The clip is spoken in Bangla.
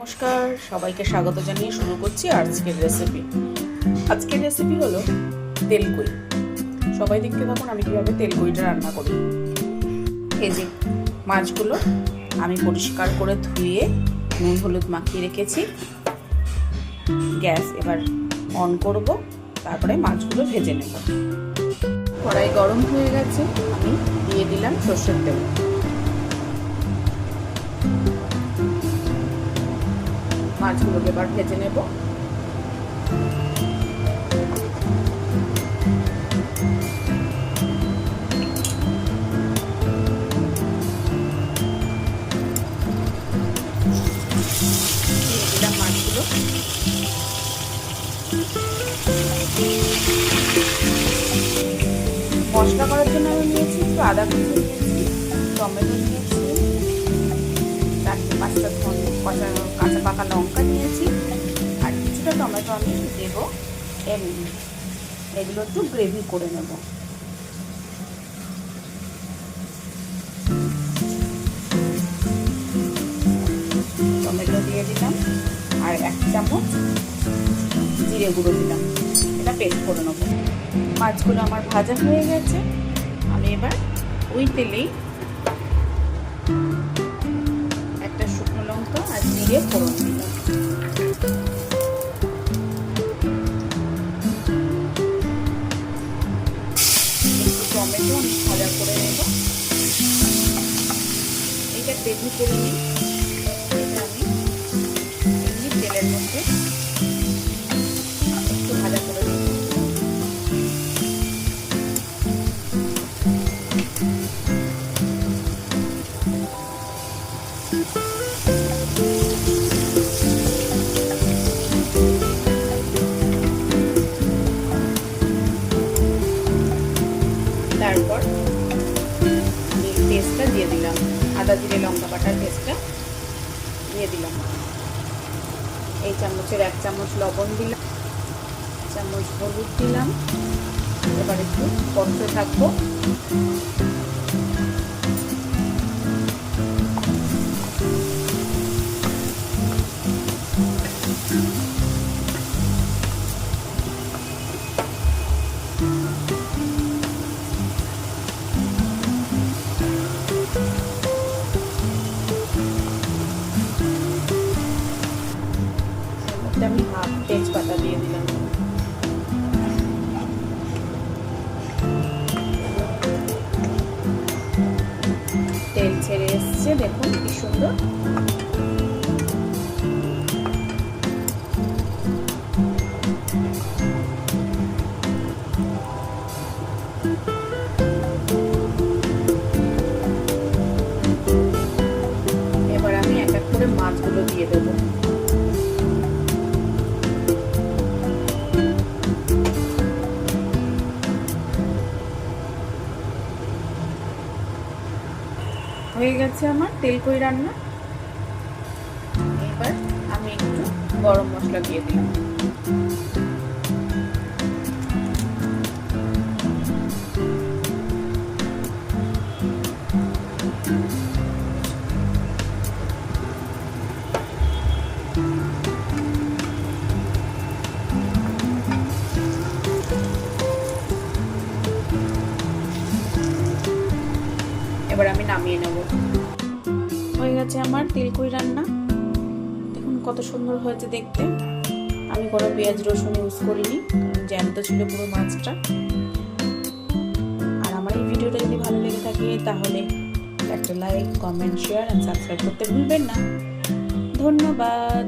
নমস্কার, সবাইকে স্বাগত জানিয়ে শুরু করছি আজকের রেসিপি আজকের রেসিপি হলো তেলকুই। সবাই দেখতে থাকুন, আমি কীভাবে তেলকুইটা রান্না করি। এই যে মাছগুলো আমি পরিষ্কার করে ধুয়ে নুন হলুদ মাখিয়ে রেখেছি। গ্যাস এবার অন করব, তারপরে মাছগুলো ভেজে নেব। কড়াই গরম হয়ে গেছে, আমি দিয়ে দিলাম সর্ষের তেল। মাছগুলোকে এবার ভেজে নেব। মশলা করার জন্য আমি নিয়েছি একটু আদা কুচি টমেটো নিয়েছি কাঁচা পাকা লঙ্কা নিয়েছি আর কিছুটা টমেটো আমি দেব। এমনি এগুলো একটু গ্রেভি করে নেব। টমেটো দিয়ে দিলাম। আর এক চামচ জিরে গুঁড়ো দিলাম। এটা পেস্ট করে নেব। মাছগুলো আমার ভাজা হয়ে গেছে। আমি এবার ওই তেলেই আর ফোড়ন দিলাম। টমেটো আমি ভাজা করে নেব। এটা বেগুন করে নিই। পেস্টটা দিয়ে দিলাম। আদা, জিরে, লঙ্কা বাটার পেস্টটা দিয়ে দিলাম। এই চামচের এক চামচ লবণ দিলাম চামচ হলুদ দিলাম। এবার একটু কষ্ট থাকব। ছেড়ে এসছে দেখুন কি সুন্দর। এবার আমি এক এক করে মাছগুলো দিয়ে দেবো। হয়ে গেছে আমার তেল কই রান্না? এবার আমি একটু গরম মশলা দিয়ে দিলাম। এবার আমি নামিয়ে নেব। হয়ে গেছে আমার তিলকুই রান্না। দেখুন কত সুন্দর হয়েছে দেখতে। আমি কোনো পেঁয়াজ রসুন ইউজ করিনি জ্যান্ত ছিল পুরো মাছটা। আর আমার এই ভিডিওটা যদি ভালো লেগে থাকে, তাহলে একটা like comment share and subscribe করতে ভুলবেন না। ধন্যবাদ।